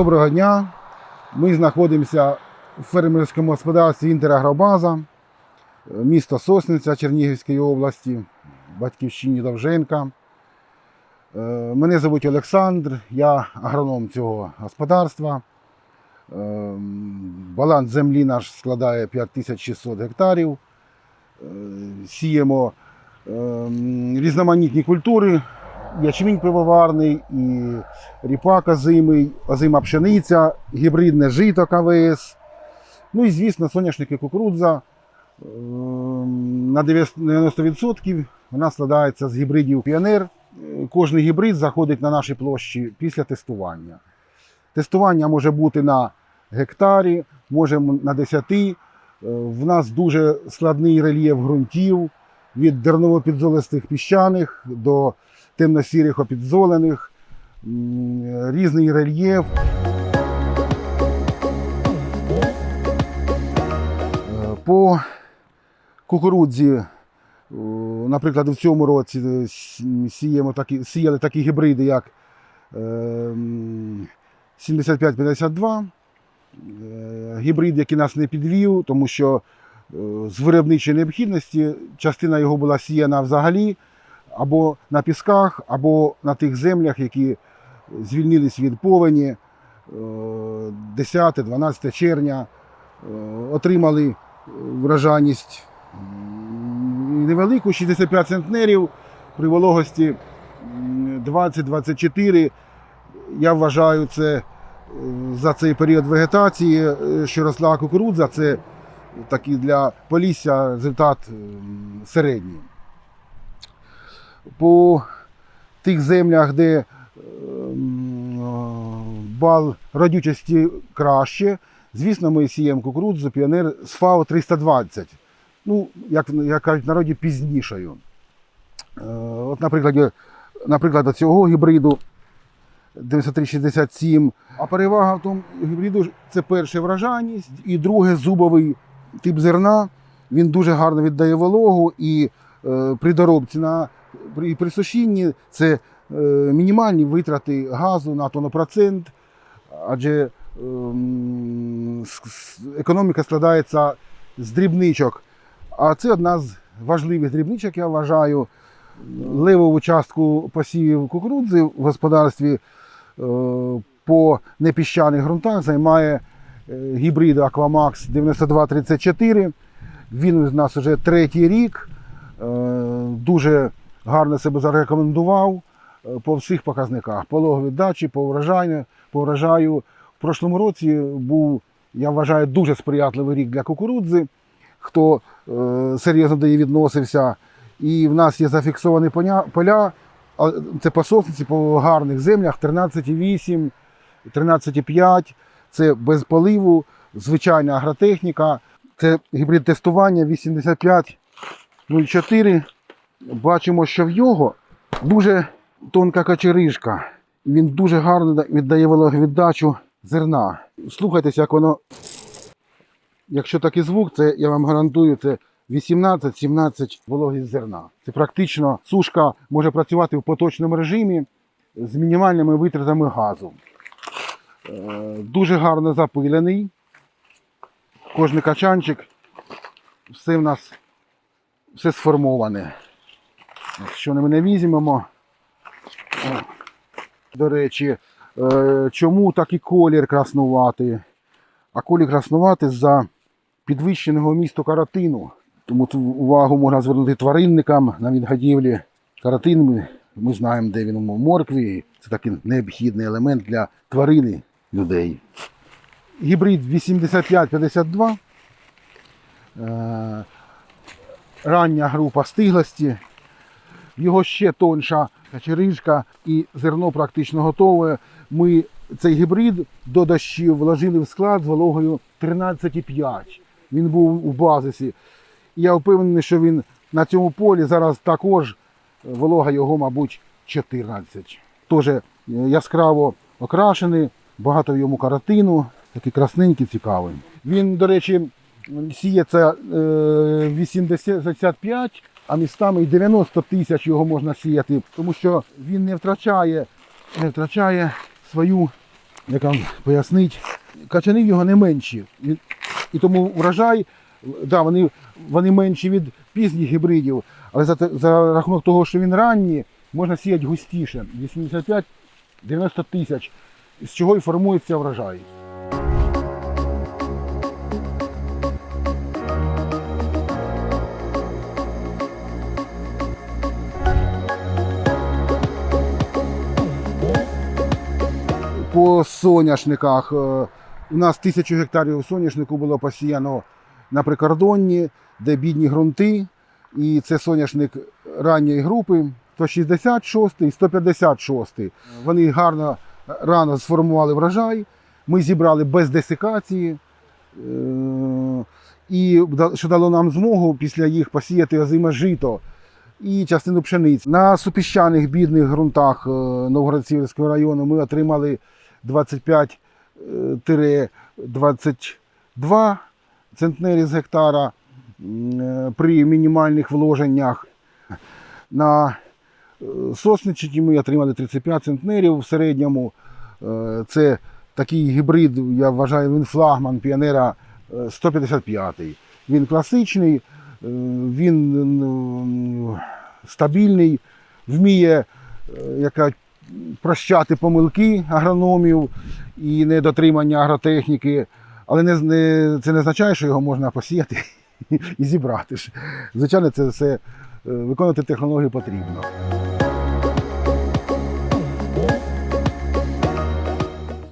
Доброго дня. Ми знаходимося в фермерському господарстві Інтерагробаза, місто Сосниця Чернігівської області, батьківщині Довженка. Е, Мене звуть Олександр, я агроном цього господарства. Е, Баланс землі наш складає 5600 гектарів. Е, Сіємо е, різноманітні культури, ячмінь пивоварний, і ріпак озимий, озима пшениця, гібридне жито КВС. Ну і, звісно, соняшники кукурудза. Е, На 90% вона складається з гібридів Піонер. Е, Кожний гібрид заходить на наші площі після тестування. Тестування може бути на гектарі, може на 10. Е, В нас дуже складний рельєф ґрунтів від дерново-підзолистих піщаних до темно-сірих опідзолених, різний рельєф. Е, По кукурудзі, наприклад, в цьому році е, сіємо такі, сіяли такі гібриди, як е, м, 7552. Е, Гібрид, який нас не підвів, тому що е, з виробничої необхідності частина його була сіяна взагалі або на пісках, або на тих землях, які звільнились від повені е, 10-12 червня, е, отримали врожайність м, невелику, 65 центнерів при вологості 20-24. Я вважаю це е, за цей період вегетації, е, що росла кукурудза, це такий для полісся результат середній. По тих землях, де е, бал родючості краще, звісно, ми сіємо кукурудзу піонер з ФАО 320. Ну, як, як кажуть в народі, пізнішою. Е, От, наприклад, наприклад, цього гібриду 9367. А перевага в тому гібриду це перше вражайність і друге зубовий тип зерна. Він дуже гарно віддає вологу і е, при доробці на при, при сушінні це е, мінімальні витрати газу на тонопроцент, адже ем, економіка складається з дрібничок. А це одна з важливих дрібничок, я вважаю. Левову частку посівів кукурудзи в господарстві е, по непіщаних ґрунтах займає е, гібрид Aquamax 9234. Він у нас вже третій рік. Дуже гарно себе зарекомендував е, по всіх показниках. По логовіддачі, по врожаю, по врожаю. В прошлому році був, я вважаю, дуже сприятливий рік для кукурудзи. Хто е, серйозно до її відносився. І в нас є зафіксовані поля, це по сосниці, по гарних землях 13,8, 13,5. Це без поливу, звичайна агротехніка. Це гібрид тестування 8504. Бачимо, що в його дуже тонка качеришка. Він дуже гарно віддає вологовіддачу зерна. Слухайтеся, як воно. Якщо такий звук, це я вам гарантую, це 18-17 вологість зерна. Це практично сушка може працювати в поточному режимі з мінімальними витратами газу. Е, Дуже гарно запилений. Кожний качанчик, все в нас все сформоване. Якщо ми не візьмемо. До речі, е, чому такий колір краснуватий? А колір краснувати за підвищеного місту каротину. Тому увагу можна звернути тваринникам на відгадівлі. Каротин ми, ми знаємо, де він у моркві. Це такий необхідний елемент для тварини людей. Гібрид 8552. Е, рання група стиглості. Його ще тонша качеришка і зерно практично готове. Ми цей гібрид до дощів вложили в склад з вологою 13,5. Він був у базисі. Я впевнений, що він на цьому полі зараз також волога його, мабуть, 14. Теж е, яскраво окрашений, багато в йому каротину, такий красненький, цікавий. Він, до речі, сіється е, 85, а містами і 90 тисяч його можна сіяти, тому що він не втрачає, не втрачає свою як вам пояснити, качани його не менші. Він- І тому врожай, да, вони, вони менші від пізніх гібридів, але за, за рахунок того, що він ранній, можна сіяти густіше. 85-90 тисяч, з чого і формується врожай. По соняшниках е, у нас тисячу гектарів соняшнику було посіяно на прикордонні, де бідні ґрунти. І це соняшник ранньої групи 166 і 156. Вони гарно рано сформували врожай. Ми зібрали без десикації. Е, І що дало нам змогу після їх посіяти озиме жито і частину пшениці. На супіщаних бідних ґрунтах е, Новгород-Сіверського району ми отримали 25-22 центнері з гектара е, при мінімальних вложеннях. На е, соснички ми отримали 35 центнерів в середньому. Е, Це такий гібрид, я вважаю, він флагман піонера е, 155. Він класичний, е, він стабільний, вміє е, яка, прощати помилки агрономів і недотримання агротехніки. Але не, не, це не означає, що його можна посіяти і зібрати. Звичайно, це все е, виконувати технологію потрібно.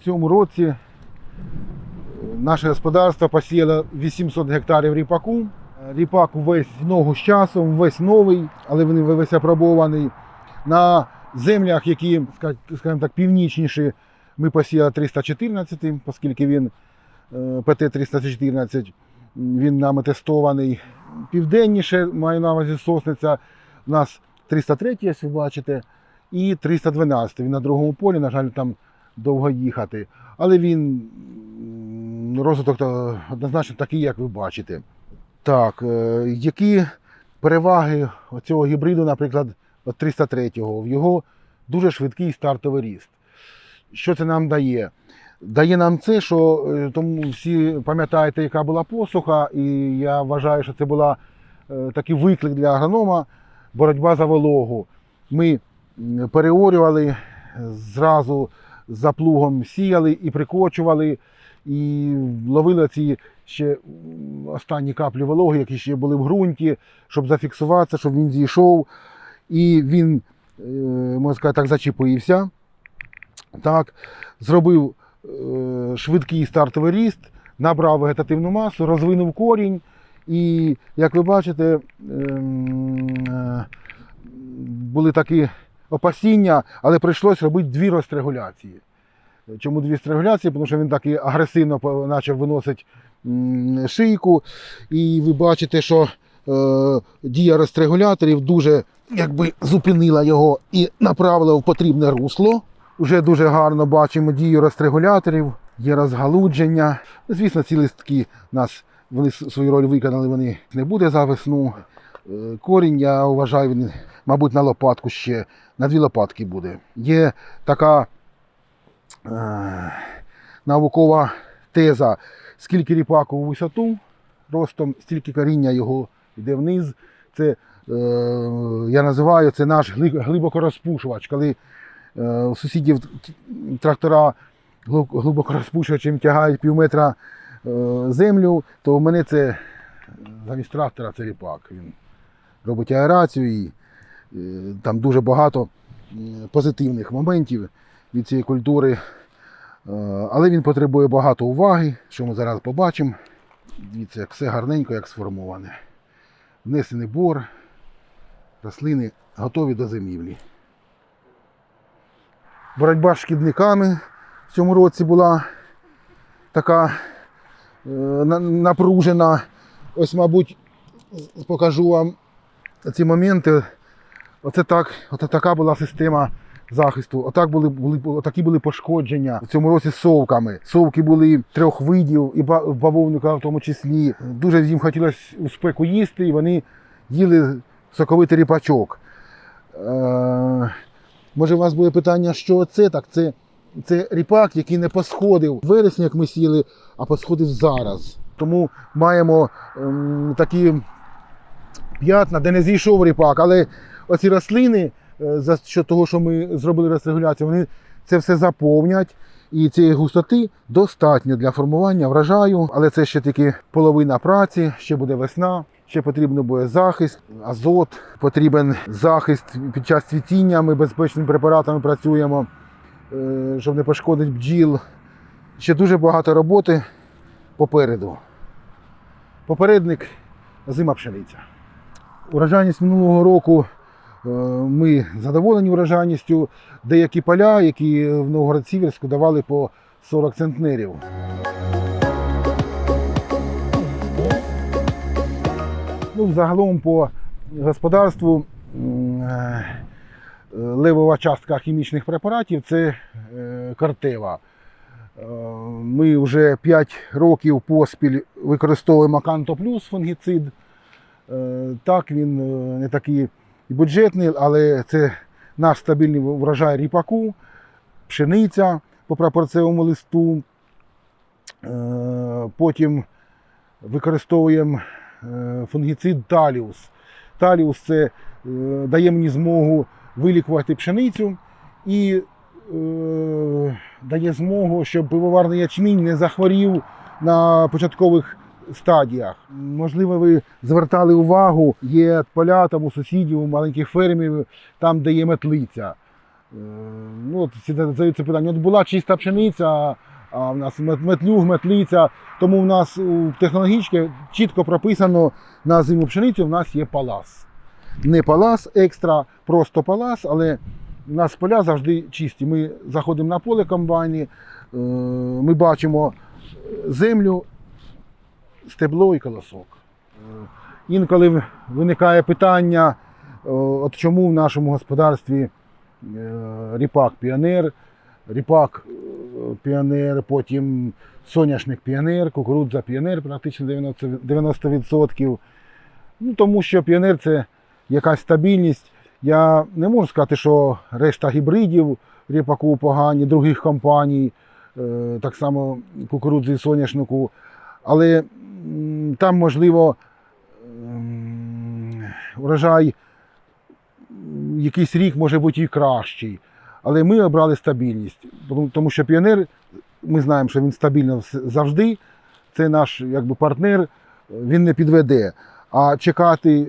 В цьому році е, наше господарство посіяло 800 гектарів ріпаку. Ріпак весь в ногу з часом, весь новий, але він весь апробований. На землях, які, скажімо так, північніші, ми посіяли 314, оскільки він е, ПТ-314, він нами тестований. Південніше, маю на увазі сосниця, у нас 303, як ви бачите, і 312. Він на другому полі, на жаль, там довго їхати. Але він розвиток однозначно такий, як ви бачите. Так, е, які переваги цього гібриду, наприклад, 303-го? В його дуже швидкий стартовий ріст. Що це нам дає? Дає нам це, що е, тому всі пам'ятаєте, яка була посуха, і я вважаю, що це була е, такий виклик для агронома, боротьба за вологу. Ми переорювали зразу за плугом сіяли і прикочували, і ловили ці ще останні каплі вологи, які ще були в ґрунті, щоб зафіксуватися, щоб він зійшов. І він, е, можна сказати, так зачепився. Так, зробив е, швидкий стартовий ріст, набрав вегетативну масу, розвинув корінь. І, як ви бачите, ем, е, були такі опасіння, але прийшлось робити дві розрегуляції. Чому дві розрегуляції? Тому що він так і агресивно почав виносити шийку. І ви бачите, що дія розрегуляторів дуже якби, зупинила його і направила в потрібне русло. Вже дуже гарно бачимо дію розрегуляторів, є розгалудження. Звісно, ці листки нас вони свою роль виконали, вони не буде за весну. Е, Корінь, я вважаю, він, мабуть, на лопатку ще, на дві лопатки буде. Є така е, наукова теза, скільки ріпаку у висоту ростом, стільки коріння його йде вниз. Це, е, я називаю це наш гли- глибокорозпушувач. Коли е, сусідів трактора глиб- глибокорозпушувачем тягають пів метра е, землю, то в мене це замість трактора це ріпак. Він робить аерацію і е, там дуже багато позитивних моментів від цієї культури. Е, Але він потребує багато уваги, що ми зараз побачимо. Дивіться, як все гарненько, як сформоване. Внесений бор, рослини готові до зимівлі. Боротьба з шкідниками в цьому році була така е, напружена. Ось, мабуть, покажу вам ці моменти. Оце так, оце така була система захисту. Отак були, були, отакі були пошкодження в цьому році з совками. Совки були трьох видів, і бавовника в тому числі. Дуже їм хотілося у спеку їсти, і вони їли соковитий ріпачок. Е, може, у вас буде питання, що це? Так, це Це ріпак, який не посходив в вересні, як ми сіли, а посходив зараз. Тому маємо ем, такі п'ятна, де не зійшов ріпак. Але оці рослини, за що того, що ми зробили розрегуляцію, вони це все заповнять. І цієї густоти достатньо для формування врожаю, але це ще тільки половина праці, ще буде весна, ще потрібно буде захист, азот, потрібен захист під час цвітіння. Ми безпечними препаратами працюємо, е, щоб не пошкодити бджіл. Ще дуже багато роботи попереду. Попередник зима пшениця. Урожайність минулого року е, ми задоволені урожайністю. Деякі поля, які в Новгород-Сіверську давали по 40 центнерів. Ну, загалом по господарству е, е, левова частка хімічних препаратів це е, картева. Е, Ми вже 5 років поспіль використовуємо Канто Плюс фунгіцид. Е, Так, він е, не такий і бюджетний, але це наш стабільний врожай ріпаку, пшениця по прапорцевому листу. Е, Потім використовуємо е, фунгіцид Таліус. Таліус це е, дає мені змогу вилікувати пшеницю і дає змогу, щоб пивоварний ячмінь не захворів на початкових стадіях. Можливо, ви звертали увагу, є поля там у сусідів, у маленьких фермів, там, де є метлиця. Е, Ну, от задаються питання. От була чиста пшениця, а в нас мет- метлюг, метлиця. Тому в нас у технологічці чітко прописано на зиму пшеницю, в нас є палас. Не палас екстра, просто палас, але у нас поля завжди чисті. Ми заходимо на поле комбайні, е, ми бачимо землю, стебло і колосок. Е, Інколи виникає питання, е, от чому в нашому господарстві е, ріпак піонер, ріпак е, піонер, потім соняшник піонер, кукурудза піонер, практично 90%. 90%. Ну, тому що піонер це якась стабільність. Я не можу сказати, що решта гібридів ріпаку погані, других компаній, так само кукурудзи і соняшнику. Але там, можливо, урожай якийсь рік може бути і кращий. Але ми обрали стабільність, тому що піонер, ми знаємо, що він стабільно завжди. Це наш якби, партнер, він не підведе. А чекати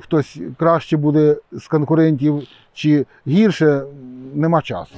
хтось краще буде з конкурентів чи гірше, нема часу.